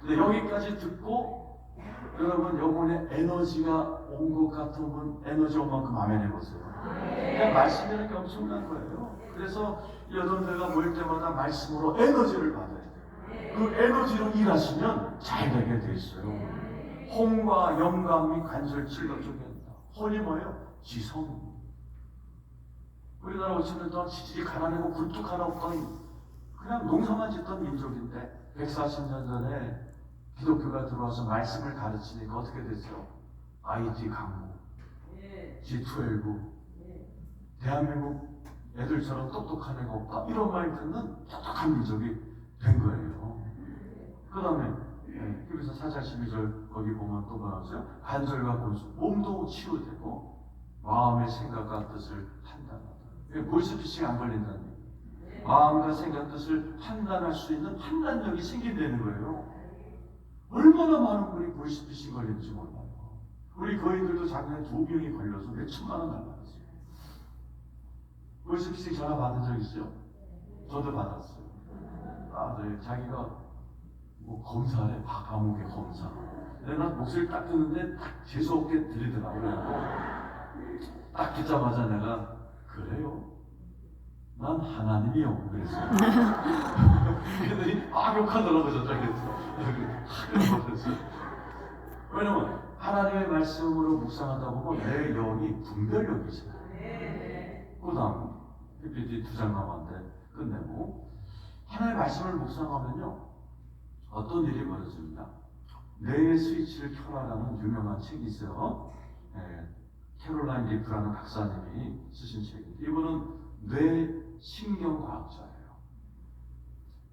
근데 여기까지 듣고 여러분 영혼의 에너지가 온 것 같으면 에너지 온 만큼 아멘 해보세요. 그냥 말씀이라는 게 엄청난 거예요. 그래서 여러분들과 모일 때마다 말씀으로 에너지를 받아야 돼요. 그 에너지로 일하시면 잘 되게 돼 있어요. 홍과 영감이 관절 질러 쪽에 있다. 혼이 뭐예요? 지성. 우리나라 5천년 동안 지질이 가난하고 굴뚝 하나 없던 그냥 농사만 짓던 민족인데 140년 전에 기독교가 들어와서 말씀을 가르치니까 어떻게 됐어요? IT 강국, G12, 대한민국 애들처럼 똑똑한 애가 없다 이런 말 듣는 똑똑한 민족이 된 거예요. 그 다음에 그래서 사자 12절 거기 보면 또 뭐라고요? 관절과 본수 몸도 치유되고 마음의 생각과 뜻을 판단하다. 볼스피싱 안 걸린다는 얘기. 마음과 생각 뜻을 판단할 수 있는 판단력이 생긴다는 거예요. 얼마나 많은 분이 볼스피싱 걸리는지 몰라요. 우리 거인들도 작년에 두 명이 걸려서 몇 천만 원 날라갔어요. 볼스피싱 전화 받은 적 있어요? 저도 받았어요. 아, 네. 자기가 뭐 검사래, 박 감옥의 검사. 내가 목소리 딱 듣는데 딱 재수없게 들리더라고요. 딱 듣자마자 내가 그래요? 난 하나님이요. 그랬어요. 그랬더니 아 욕하더라고 저쪽에서. 그래서 왜냐면 하나님의 말씀으로 묵상하다 보면 내 영이 분별력이 있어요. 그 다음 PPT 두장 남았는데 끝내고 하나님의 말씀을 묵상하면요 어떤 일이 벌어집니다. 뇌의 스위치를 켜라라는 유명한 책이 있어요. 예, 캐롤라인 리프라는 박사님이 쓰신 책인데 이분은 뇌 신경과학자예요.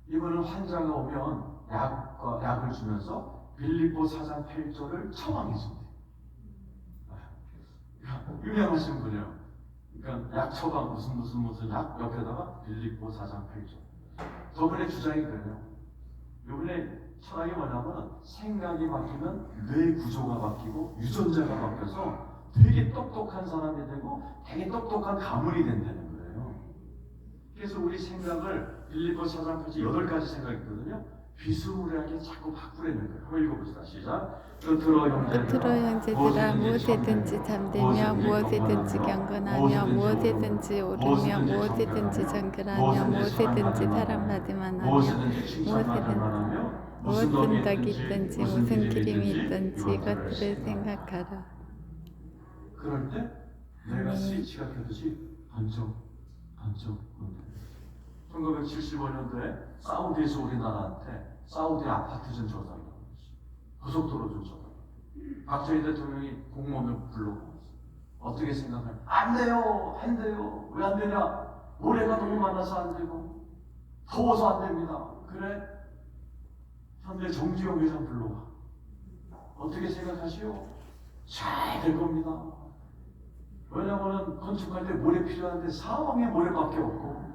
이분은 환자가 오면 약과 약을 주면서 빌립보 사장 8조를 처방해 줍니다. 유명하신 분이에요. 그러니까 약 처방 무슨 무슨 무슨 약 옆에다가 빌립보 사장 8조. 저분의 주장이 그래요. 이분의 철학이 뭐냐면 생각이 바뀌면 뇌 구조가 바뀌고 유전자가 바뀌어서 되게 똑똑한 사람이 되고 되게 똑똑한 된다는 거예요. 그래서 우리 생각을 빌리포 사장까지 여덟 가지 생각이 있거든요. 비스무리하게 자꾸 바꾸려는 거예요. 한번 읽어봅시다. 시작. 끝으로 형제들아, 무엇이든지 잠들며 무엇이든지 경건하며 무엇이든지 오르며 무엇이든지 정결하며 무엇이든지 사랑받으만 하며 무엇이든지 무슨 덕이 있든지 무슨 기림이 있든지 이것들을 생각하라. 그럴 때 내가 네. 스위치가 켜듯이 번쩍 건드려. 1975년도에 사우디에서 우리나라한테 사우디 아파트 그랬어. 고속도로 좀 줘달라고. 박정희 대통령이 공무원을 불러고 어떻게 생각하냐? 안 돼요, 안 돼요. 왜 안 되냐? 모래가 너무 많아서 안 되고 더워서 안 됩니다. 그래? 현대 정지용 회장 불러와. 어떻게 생각하시오? 잘 될 겁니다. 왜냐면은 건축할 때 모래 필요한데 사방에 모래밖에 없고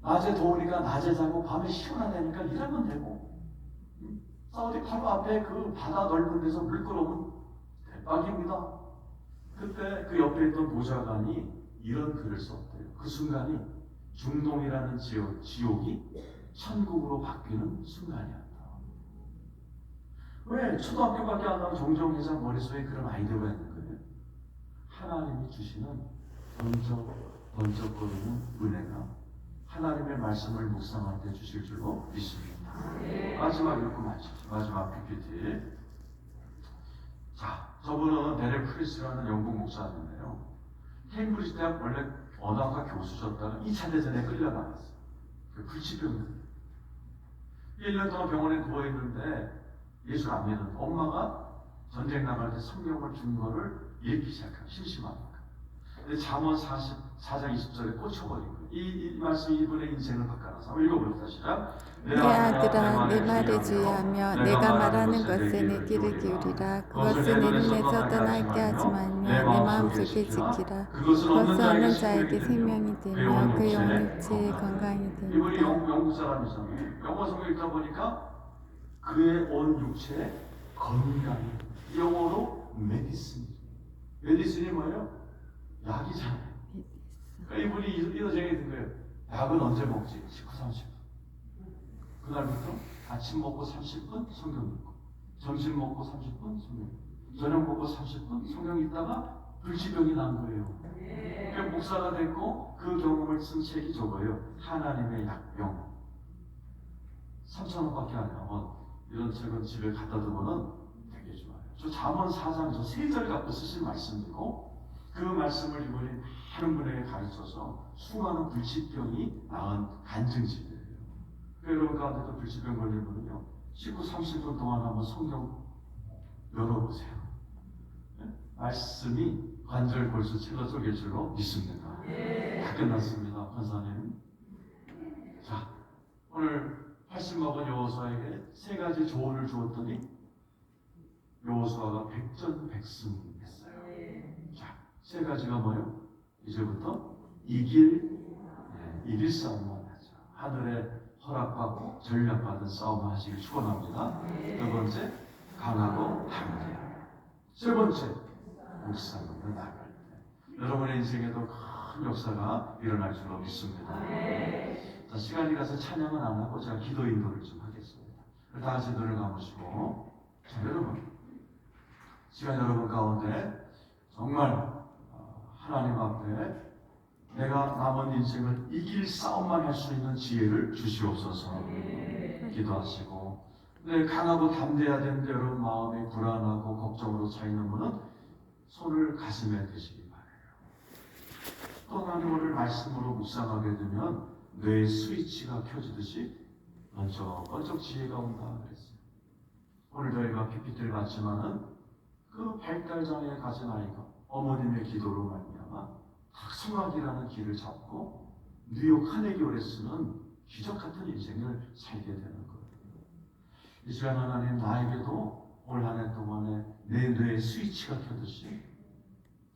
낮에 더우니까 낮에 자고 밤에 시원하다니까 일하면 되고 음? 사우디 바로 앞에 그 바다 넓은 데서 물 끌어오면 대박입니다. 그때 그 옆에 있던 보좌관이 이런 글을 썼대요. 그 순간이 중동이라는 지역, 지옥이 천국으로 바뀌는 순간이었다. 왜 초등학교밖에 안 나온 정정 회장 머릿속에 그런 아이디어가 있는 거예요? 하나님이 주시는 번쩍 번쩍거리는 은혜가 하나님의 말씀을 묵상할 때 주실 줄로 믿습니다. 마지막 읽고 마치죠. 마지막 PPT. 자, 저분은 데렉 프리스라는 영국 목사님이에요. 케임브리지 대학 원래 언어학과 교수셨다가 2차 대전에 끌려나갔어요. 그 불치병. 1년 동안 병원에 누워있는데 예수 안 믿는 엄마가 전쟁 나갈 때 성경을 준 거를 읽기 시작한 심심하니까. 잠언 44장 20절에 꽂혀버린 거예요. 이, 이 말씀이 이분의 인생을 바꿔놔서 한번 읽어봅시다. 시작. 내 아들아 내 말을 주의하며 내가 말하는 것에 내 귀를 기울이라 그것은 내 눈에서 떠나게 하지 말며 내 마음속에 지키라 그것은 없는 자에게 생명이 되며 그의 온 육체에 건강이 이분이 된다 영국, 영국 사람이잖아요. 영어 성경 읽다 보니까 그의 온 육체에 건강이 영어로 메디슨. 메디슨이 뭐예요? 약이잖아요. 그러니까 이분이 이- 이런 생각이 든 거예요. 약은 언제 먹지? 19, 30. 그날부터 아침 먹고 30분 성경 읽고 점심 먹고 30분 성경 읽고 저녁 먹고 30분 성경 읽다가 불치병이 난 거예요. 그 목사가 됐고 그 경험을 쓴 책이 저거예요. 하나님의 약병. 3천 원밖에 안 해요. 뭐 이런 책은 집에 갖다 두면은 잠언 4장 저세절 갖고 쓰신 말씀이고 그 말씀을 이번에 많은 분에게 가르쳐서 수많은 불치병이 나은 간증집이에요. 그 여러분 가운데도 불치병 걸리면요. 19, 30분 동안 한번 성경 열어보세요. 네? 말씀이 관절 골수 찔러 쪼갤 줄로 믿습니다. 다 끝났습니다, 권사님. 자, 오늘 80먹은 여호수아에게 세 가지 조언을 주었더니 여호수아가 백전백승했어요. 자, 세 가지가 뭐요? 이제부터 이길 네, 이길 싸움만 하자. 하늘에 허락받고 전략받은 싸움을 하시길 축원합니다. 두 번째, 강하고 담대하고. 세 번째, 묵상으로 나갈 때. 여러분의 인생에도 큰 역사가 일어날 줄로 믿습니다. 자, 시간이 가서 찬양은 안 하고 제가 기도 인도를 좀 하겠습니다. 다 같이 눈을 감으시고, 자, 여러분, 시간 여러분 가운데 정말 어, 하나님 앞에 내가 남은 인생을 이길 싸움만 할 수 있는 지혜를 주시옵소서 기도하시고 네, 강하고 담대해야 되는데 여러분 마음이 불안하고 걱정으로 차 있는 분은 손을 가슴에 대시기 바래요. 또 하나님 오늘 말씀으로 묵상하게 되면 뇌의 스위치가 켜지듯이 번쩍번쩍 지혜가 온다 그랬어요. 오늘 저희가 PPT를 봤지만은 그 발달 장애 가진 아이가 어머님의 기도로 말미암아 학성학이라는 길을 잡고 뉴욕 카네기홀에 쓰는 기적 같은 인생을 살게 되는 거예요. 이 시간 하나님 나에게도 올 한 해 동안에 내 뇌의 스위치가 켜듯이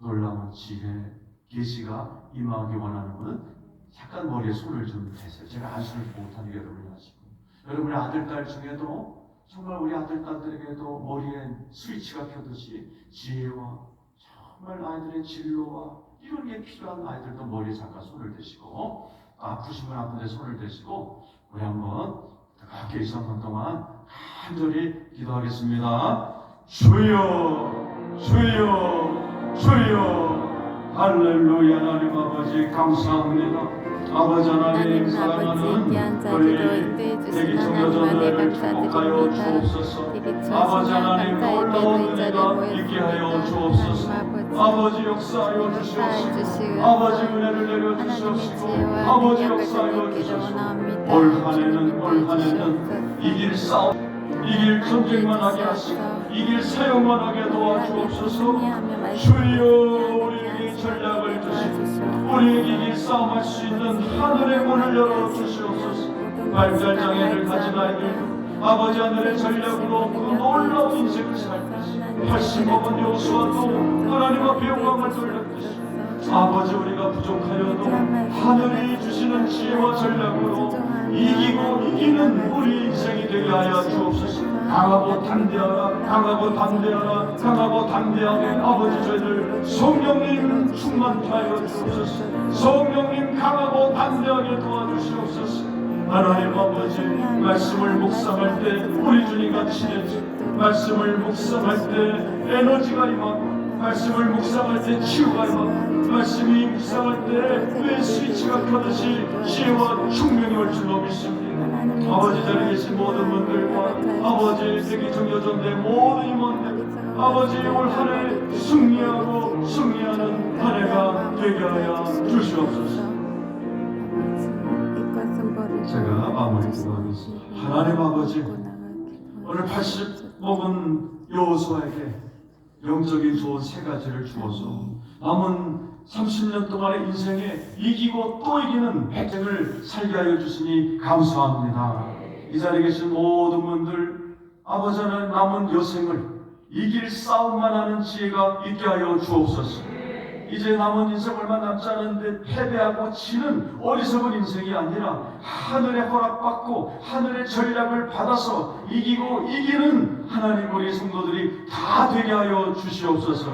놀라운 지혜, 계시가 임하기 원하는 분은 잠깐 머리에 손을 좀 대세요. 제가 안수를 못하는 여러분이 하시고 여러분의 아들, 딸 중에도 정말 우리 아들, 딸들에게도 머리에 스위치가 켜듯이 지혜와 정말 아이들의 진로와 이런 게 필요한 아이들도 머리에 잠깐 손을 대시고 아프신 분 아픈데 손을 대시고 우리 한번 그렇게 일상분 동안 간절히 기도하겠습니다. 주여, 주여, 주여, 할렐루야 하나님 아버지 감사합니다. 아버지 하나님 사랑하는 우리 대기 안에 축복하여. 주옵소서. 아버지 하나님 놀라운 은혜가 있게 하여. 주옵소서. 아버지 아버지 역사하여 주시옵소서. 아버지 은혜를 내려 주시옵시고 아버지 역사하여 주시옵소서. 올 한해는 올 한해는 이길 싸움 이길 전쟁만 하게 하시고 이길 사용만 하게 도와주옵소서. 주여 우리에게 주시고 우리에게 이길 싸움할 수 있는 하늘의 문을 열어 주시옵소서. 발달 장애를 가진 아이들도 아버지 하늘의 전략으로 그 놀라운 인생을 살듯이 85번 여수와도 하나님 앞에 영광을 돌렸듯이 아버지 우리가 부족하여도 하늘이 주시는 지혜와 전략으로 이기고 이기는 우리 인생이 되게 하여 주옵소서 강하고 담대하라 강하고 담대하라 강하고 담대하게 아버지 저희들 성령님 충만케 하여 주옵소서. 성령님 강하고 담대하게 도와주시옵소서. 하나님 아버지 말씀을 묵상할 때 우리 주님과 친해지. 말씀을 묵상할 때 에너지가 임하고 말씀을 묵상할 때 치유가 임하고 말씀이 묵상할 때뇌 스위치가 켜듯이 지혜와 충명이 올 줄로 믿습니다 아버지 자리에 계신 모든 분들과 아버지 대기 정여정대 모든 임원들 아버지 올 한해 승리하고 승리하는 한 해가 되게 하여 주시옵소서. 제가 마무리 기도하겠습니다. 하나님 아버지, 오늘 80 먹은 여호수아에게 영적인 좋은 세 가지를 주어서 남은 30년 동안의 인생에 이기고 또 이기는 백생을 살게 하여 주시니 감사합니다. 이 자리에 계신 모든 분들 아버지 하나님 남은 여생을 이길 싸움만 하는 지혜가 있게 하여 주옵소서. 이제 남은 인생 얼마 남지 않은데 패배하고 지는 어리석은 인생이 아니라 하늘의 허락받고 하늘의 전략을 받아서 이기고 이기는 하나님 우리 성도들이 다 되게 하여 주시옵소서.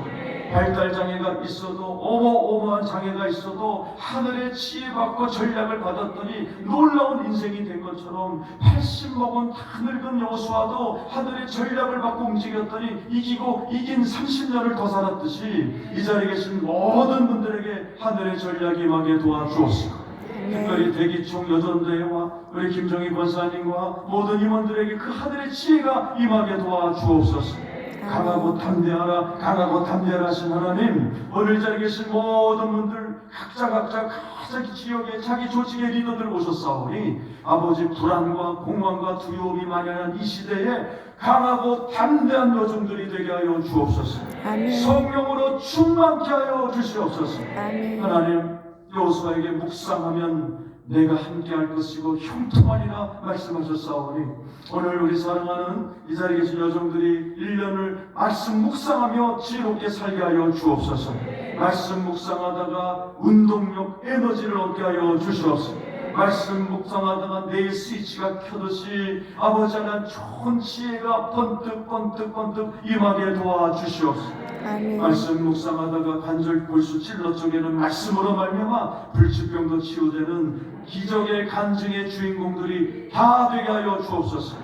발달 장애가 있어도 어마어마한 장애가 있어도 하늘의 지혜받고 전략을 받았더니 놀라운 인생이 된 것처럼 80 먹은 다 늙은 여호수아도 하늘의 전략을 받고 움직였더니 이기고 이긴 30년을 더 살았듯이 이 자리에 계신 모든 분들에게 하늘의 전략이 임하게 도와주었습니다. 특별히 대기총 여전대회와 우리 김정희 권사님과 모든 임원들에게 그 하늘의 지혜가 임하게 도와주옵소서. 강하고 담대하라, 강하고 담대하라 하신 하나님, 오늘 이 자리에 계신 모든 분들 각자 각자 자기 지역에 자기 조직의 리더들 오셨사오니 아버지 불안과 공황과 두려움이 만연한 이 시대에 강하고 담대한 여종들이 되게 하여 주옵소서. 아멘. 성령으로 충만케 하여 주시옵소서. 아멘. 하나님 여호수아에게 묵상하면 내가 함께할 것이고 형통하리라 말씀하셨사오니 오늘 우리 사랑하는 이 자리에 계신 여성들이 1년을 말씀 묵상하며 지혜롭게 살게 하여 주옵소서. 말씀 묵상하다가 운동력 에너지를 얻게 하여 주시옵소서 말씀 묵상하다가 내 스위치가 켜듯이 아버지 하나 좋은 지혜가 번뜩 번뜩 번뜩 임하게 도와주시옵소서 아멘. 말씀 묵상하다가 관절 골수 찔러 쪽에는 말씀으로 말미암아 불치병도 치유되는 기적의 간증의 주인공들이 다 되게 하여 주옵소서.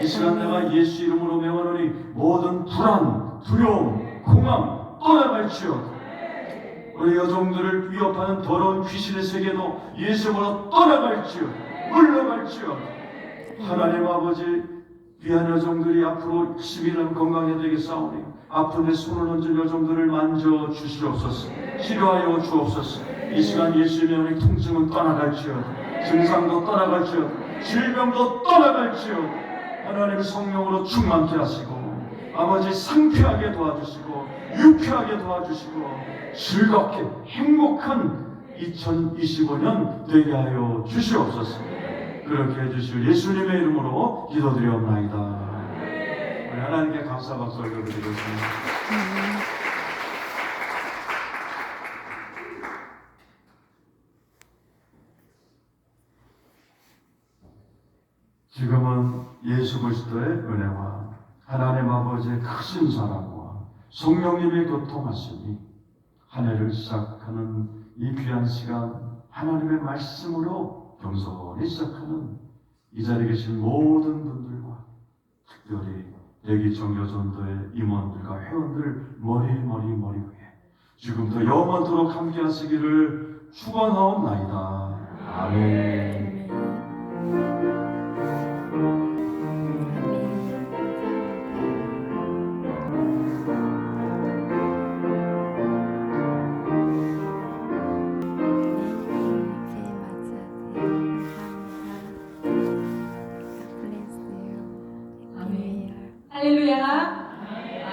이 시간 내가 예수 이름으로 명하노니 모든 불안, 두려움, 공황 떠나갈지어다. 우리 여종들을 위협하는 더러운 귀신의 세계도 예수로 떠나갈지어다. 물러갈지어다. 하나님 아버지 귀한 여종들이 앞으로 10일은 건강해야 되겠사오니 아픈 데 손을 얹은 여종들을 만져 주시옵소서. 치료하여 주옵소서. 이 시간 예수의 명의 통증은 떠나갈지어다 증상도 떠나갈지어다 질병도 떠나갈지어다 하나님 성령으로 충만케 하시고 아버지 상쾌하게 도와주시고 유쾌하게 도와주시고 즐겁게 행복한 2025년 되게 하여 주시옵소서 그렇게 해주실 예수님의 이름으로 기도드리옵나이다. 우리 하나님께 감사 박수 올려드리겠습니다. 지금은 예수 그리스도의 은혜와 하나님 아버지의 크신 사랑과 성령님의 교통하심이 한 해를 시작하는 이 귀한 시간 하나님의 말씀으로 겸손히 시작하는 이 자리에 계신 모든 분들과 특별히 대기청 여전도의 임원들과 회원들 머리 머리 머리 위에 지금부터 영원토록 함께 하시기를 축원하옵나이다. 아멘.